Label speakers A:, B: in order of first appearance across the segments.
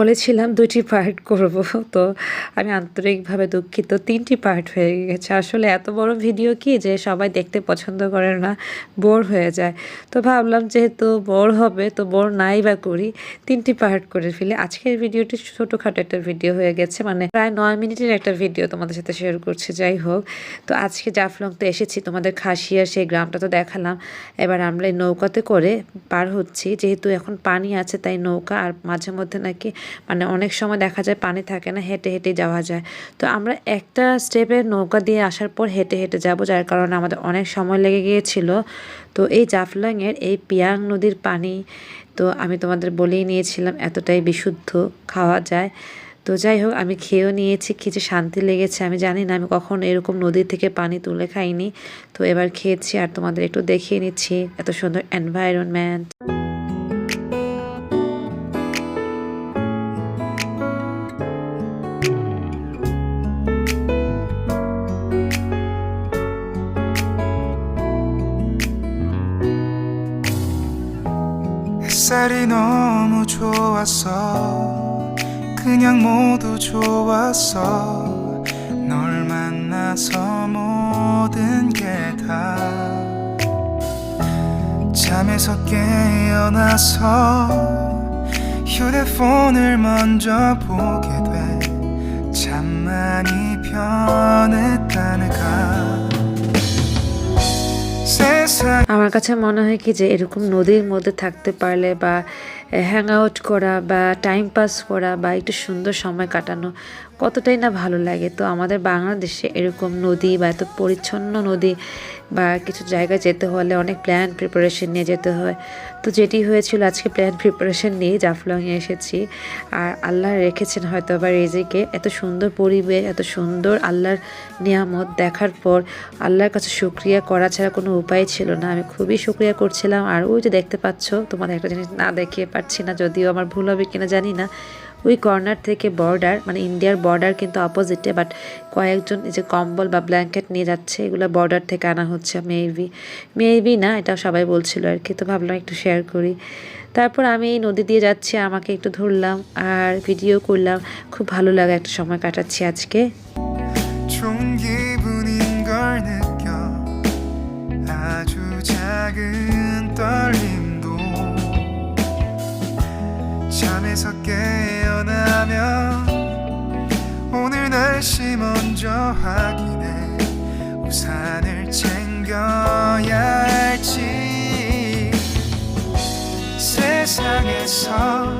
A: বলেছিলাম দুটি পার্ট করব, তো আমি আন্তরিকভাবে দুঃখিত। তিনটি পার্ট হয়ে গেছে। আসলে এত বড় ভিডিও কি যে সবাই দেখতে পছন্দ করে না বোর হয়ে যায়। তো ভাবলাম যেহেতু বোর হবে, তো বোর নাই বা করি, তিনটি পার্ট করে ফেলি। আজকের ভিডিওটি ছোটোখাটো একটা ভিডিও হয়ে গেছে মানে প্রায় নয় মিনিটের একটা ভিডিও তোমাদের সাথে শেয়ার করছি, যাই হোক। তো আজকে জাফলং তো এসেছি, তোমাদের খাসিয়া সেই গ্রামটা তো দেখালাম। এবার আমরা এই নৌকাতে করে পার হচ্ছি। যেহেতু এখন পানি আছে, তাই নৌকা আর মাঝে মধ্যে নাকি মানে অনেক সময় দেখা যায় পানি থাকে না, হেঁটে হেঁটে যাওয়া যায়। তো আমরা একটা স্টেপে নৌকা দিয়ে আসার পর হেঁটে হেঁটে যাব, যার কারণে আমাদের অনেক সময় লেগে গিয়েছিল। তো এই জাফলংয়ের এই পিয়াং নদীর পানি, তো আমি তোমাদের বলেই নিয়েছিলাম এতটাই বিশুদ্ধ খাওয়া যায়। তো যাই হোক, আমি খেয়েও নিয়েছি কিছু শান্তি লেগেছে। আমি জানি না, আমি কখনো এরকম নদী থেকে পানি তুলে খাইনি। তো এবার খেয়েছি আর তোমাদের একটু দেখিয়ে নিচ্ছি এত সুন্দর এনভায়রনমেন্ট
B: 햇살이 너무 좋았어 그냥 모두 좋았어 널 만나서 모든 게 다 잠에서 깨어나서 휴대폰을 먼저 보게 돼 참 많이 변했다
A: আমার কাছে মনে হয় কি যে এরকম নদীর মধ্যে থাকতে পারলে বা হ্যাং আউট করা বা টাইম পাস করা বা একটু সুন্দর সময় কাটানো কতটাই না ভালো লাগে। তো আমাদের বাংলাদেশে এরকম নদী বা এত পরিচ্ছন্ন নদী বা কিছু জায়গায় যেতে হলে অনেক প্ল্যান প্রিপারেশন নিয়ে যেতে হয়। তো যেটি হয়েছিল আজকে প্ল্যান প্রিপারেশন নিয়ে জাফলংয়ে এসেছি। আর আল্লাহ রেখেছেন হয়তো আবার রেজেকে এত সুন্দর পরিবেশ, এত সুন্দর আল্লাহর নিয়ামত দেখার পর আল্লাহর কাছে শুক্রিয়া করা ছাড়া কোনো উপায় ছিল না। আমি খুবই শুক্রিয়া করছিলাম। আর ওই যে দেখতে পাচ্ছ, তোমাদের একটা জিনিস না দেখিয়ে পারছি না যদিও আমার ভুল হবে কিনা জানি না ওই কর্নার থেকে বর্ডার মানে ইন্ডিয়ার বর্ডার কিন্তু অপোজিটে বাট কয়েকজন এই যে কম্বল বা ব্ল্যাঙ্কেট নিয়ে যাচ্ছে এগুলো বর্ডার থেকে আনা হচ্ছে মেবি মেবি না এটা সবাই বলছিল আর কি তো ভাবলাম একটু শেয়ার করি তারপর আমি এই নদী দিয়ে যাচ্ছি আমাকে একটু ধরলাম আর ভিডিও করলাম খুব ভালো লাগে একটা সময় কাটাচ্ছি আজকে
B: 좋은 기분인 걸 느껴 아주 작은 떨림 잠에서 깨어나면 오늘 날씨 먼저 확인해 우산을 챙겨야 할지. 세상에서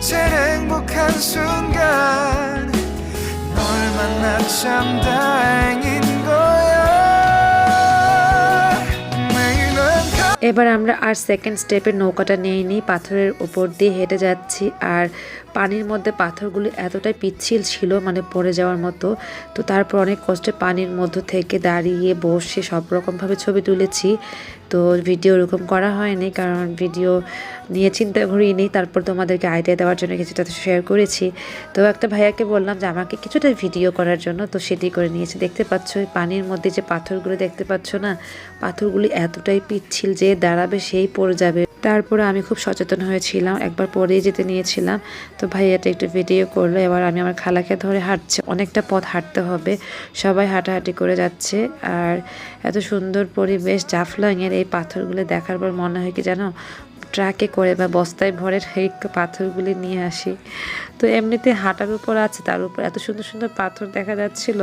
B: 제일 행복한 순간 널 만나 참 다행인
A: এবার আমরা আর সেকেন্ড স্টেপে নৌকাটা নিয়ে নিই পাথরের উপর দিয়ে হেঁটে যাচ্ছি। আর পানির মধ্যে পাথরগুলি এতটাই পিচ্ছিল ছিল মানে পড়ে যাওয়ার মতো। তো তারপর অনেক কষ্টে পানির মধ্য থেকে দাঁড়িয়ে বসে সব রকমভাবে ছবি তুলেছি। তো ভিডিও ওরকম করা হয়নি, কারণ ভিডিও নিয়ে চিন্তা করিনি। তারপর তোমাদেরকে আইডিয়া দেওয়ার জন্য কিছুটা শেয়ার করেছি। তো একটা ভাইয়াকে বললাম যে, আমাকে কিছুটা ভিডিও করার জন্য তো সেটি করে নিয়েছি। দেখতে পাচ্ছ পানির মধ্যে যে পাথরগুলো দেখতে পাচ্ছ না, পাথরগুলি এতটাই পিচ্ছিল যে দাঁড়াবে, সেই পড়ে যাবে। তারপরে আমি খুব সচেতন হয়েছিলাম, একবার পরেই যেতে নিয়েছিলাম। তো ভাইয়াটা একটু ভিডিও করল, এবার আমি আমার খালাকে ধরে হাঁটছে। অনেকটা পথ হাঁটতে হবে, সবাই হাঁটাহাঁটি করে যাচ্ছে। আর এত সুন্দর পরিবেশ, জাফলংয়ের এই পাথরগুলো দেখার পর মনে হয় কি জানো? ট্রাকে করে বা বস্তায় ভরে এই পাথরগুলি নিয়ে আসি। তো এমনিতে হাঁটার উপর আছে, তার উপর এত সুন্দর সুন্দর পাথর দেখা যাচ্ছিল।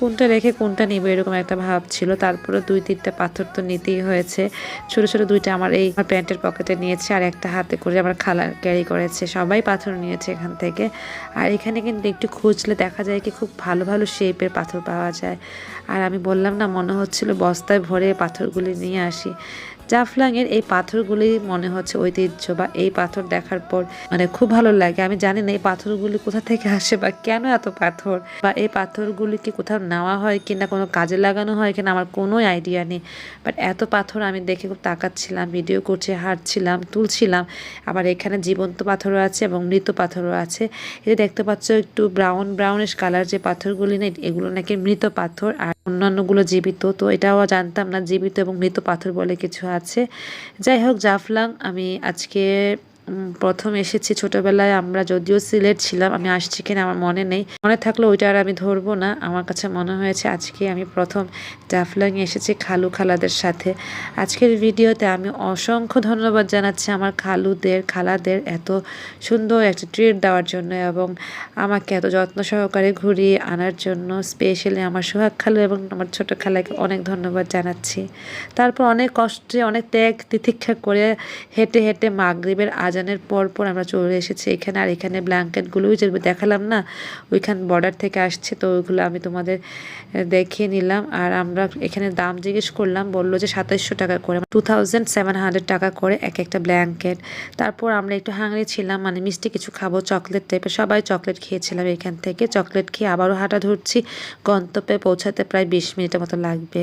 A: কোনটা রেখে কোনটা নিবে এরকম একটা ভাব ছিল। তারপরে দুই তিনটা পাথর তো নিতেই হয়েছে। ছোট ছোট দুইটা আমার এই প্যান্টের পকেটে নিয়েছে আর একটা হাতে করে আমার খালা ক্যারি করেছে। সবাই পাথর নিয়েছে এখান থেকে। আর এখানে কিন্তু একটু খুঁজলে দেখা যায় কি খুব ভালো ভালো শেপের পাথর পাওয়া যায়। আর আমি বললাম না, মনে হচ্ছিল বস্তায় ভরে পাথরগুলি নিয়ে আসি। জাফলাংয়ের এই পাথরগুলি মনে হচ্ছে ঐতিহ্য বা এই পাথর দেখার পর মানে খুব ভালো লাগে। আমি জানি না এই পাথরগুলি কোথা থেকে আসে বা কেন এত পাথর বা এই পাথরগুলি কি কোথাও নেওয়া হয় কিনা, কোনো কাজে লাগানো হয় কিনা আমার কোনো আইডিয়া নেই। বাট এত পাথর আমি দেখে খুব তাকাচ্ছিলাম, ভিডিও করছে, হাঁটছিলাম, তুলছিলাম। আবার এখানে জীবন্ত পাথরও আছে এবং মৃত পাথরও আছে। এই দেখতে পাচ্ছ একটু ব্রাউন ব্রাউনিশ কালার যে পাথরগুলি নেই, এগুলো নাকি মৃত পাথর আর অন্যান্যগুলো জীবিত, তো এটাও জানতাম না, জীবিত এবং মৃত পাথর বলে কিছু আছে। যাই হোক, জাফলাং, আমি আজকে প্রথম এসেছি ছোটবেলায়, আমরা যদিও সিলেট ছিলাম, আমি আসছি কিনা আমার মনে নেই। মনে থাকলে ওইটা আর আমি ধরবো না। আমার কাছে মনে হয়েছে আজকে আমি প্রথম জাফলং এসেছি খালু খালাদের সাথে। আজকের ভিডিওতে আমি অসংখ্য ধন্যবাদ জানাচ্ছি আমার খালুদের, খালাদের এত সুন্দর একটা ট্রিট দেওয়ার জন্য এবং আমাকে এত যত্ন সহকারে ঘুরিয়ে আনার জন্য। স্পেশালি আমার সোহাগ খালু এবং আমার ছোট খালাকে অনেক ধন্যবাদ জানাচ্ছি। তারপর অনেক কষ্টে, অনেক ত্যাগ তিতিক্ষা করে হেঁটে হেঁটে মাগরিবের আজানের পর পর আমরা চলে এসেছি এখানে, আর এখানে ব্ল্যাঙ্কেটগুলোই যে দেখালাম না, ওইখান বর্ডার থেকে আসছে, তো ওইগুলো আমি তোমাদের দেখিয়ে নিলাম। আর আমরা এখানে দাম জিজ্ঞেস করলাম, বলল যে সাতাইশশো টাকা করে টু থাউজেন্ড সেভেন হান্ড্রেড টাকা করে এক একটা ব্ল্যাঙ্কেট। তারপর আমরা একটু হাংরি ছিলাম মানে মিষ্টি কিছু খাব চকলেট টাইপের সবাই চকলেট খেয়েছিলাম এখান থেকে। চকলেট খেয়ে আবারও হাঁটা ধরছি, গন্তব্যে পৌঁছাতে প্রায় বিশ মিনিটের মতো লাগবে।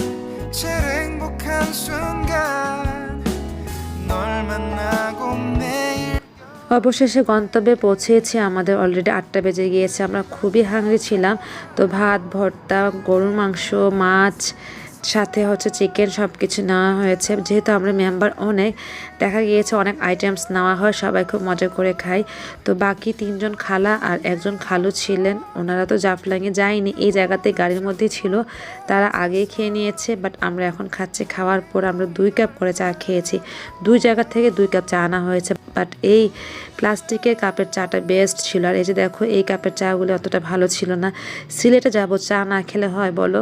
A: অবশেষে গন্তব্যে পৌঁছেছি। আমাদের অলরেডি আটটা বেজে গিয়েছে। আমরা খুবই হাঙ্গি ছিলাম। তো ভাত, ভর্তা, গরুর মাংস, মাছ সাথে হচ্ছে চিকেন সব কিছু নেওয়া হয়েছে। যেহেতু আমরা মেম্বার অনেক, দেখা গিয়েছে অনেক আইটেমস নেওয়া হয়, সবাই খুব মজা করে খায় তো বাকি তিনজন খালা আর একজন খালু ছিলেন। ওনারা তো জাফলাঙে যায়নি, এই জায়গাতে গাড়ির মধ্যেই ছিল। তারা আগেই খেয়ে নিয়েছে বাট আমরা এখন খাচ্ছি। খাওয়ার পর আমরা দুই কাপ করে চা খেয়েছি। দুই জায়গা থেকে দুই কাপ চা আনা হয়েছে বাট এই প্লাস্টিকের কাপের চাটা বেস্ট ছিল। আর এই যে দেখো, এই কাপের চাগুলো অতটা ভালো ছিল না। সিলেটে যাব, চা না খেলে হয়, বলো?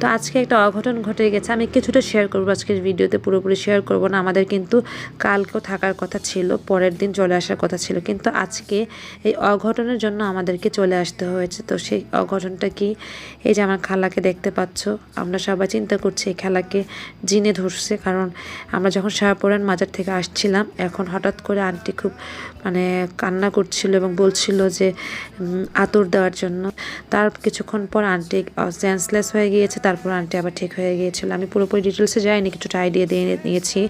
A: তো আজকে একটা অঘটন ঘটে গেছে। আমি কিছুটা শেয়ার করব আজকের ভিডিওতে, পুরোপুরি শেয়ার করব না। আমাদের কিন্তু কালকেও থাকার কথা ছিল, পরের দিন চলে আসার কথা ছিল। কিন্তু আজকে এই অঘটনের জন্য আমাদেরকে চলে আসতে হয়েছে। তো সেই অঘটনটা কি? এই যে আমার খালাকে দেখতে পাচ্ছ, আমরা সবাই চিন্তা করছি এই খেলাকে জিনে ধরছে। কারণ আমরা যখন শাহপুরান মাজার থেকে আসছিলাম, এখন হঠাৎ করে আন্টি খুব মানে কান্না করছিল এবং বলছিল যে আতর দেওয়ার জন্য। তার কিছুক্ষণ পর আন্টি সেন্সলেস হয়ে গিয়েছে। তারপর আন্টি আবার ঠিক হয়ে গিয়েছিল। আমি পুরোপুরি ডিটেলসে যাইনি কিছুটা আইডিয়া দিয়ে নিয়েছি।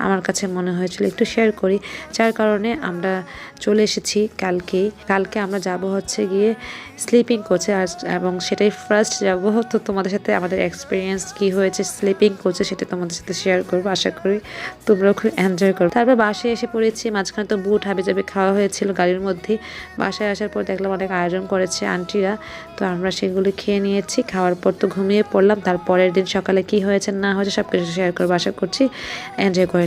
A: আমার কাছে মনে হয়েছিল একটু শেয়ার করি। যার কারণে আমরা চলে এসেছি কালকেই। কালকে আমরা যাব হচ্ছে গিয়ে স্লিপিং কোচে আর এবং সেটাই ফার্স্ট যাব। তো তোমাদের সাথে আমাদের এক্সপিরিয়েন্স কি হয়েছে স্লিপিং কোচে সেটা তোমাদের সাথে শেয়ার করব। আশা করি তোমরাও খুব এনজয় করো তারপর বাসায় এসে পড়েছি। মাঝখানে তো বুট হাবি যাবে খাওয়া হয়েছিল গাড়ির মধ্যেই। বাসায় আসার পর দেখলাম অনেক আয়োজন করেছে আন্টিরা তো আমরা সেগুলো খেয়ে নিয়েছি। খাওয়ার পর তো ঘুমিয়ে পড়লাম। তার পরের দিন সকালে কি হয়েছে না হয়েছে সব কিছু শেয়ার করব। আশা করছি এনজয় করে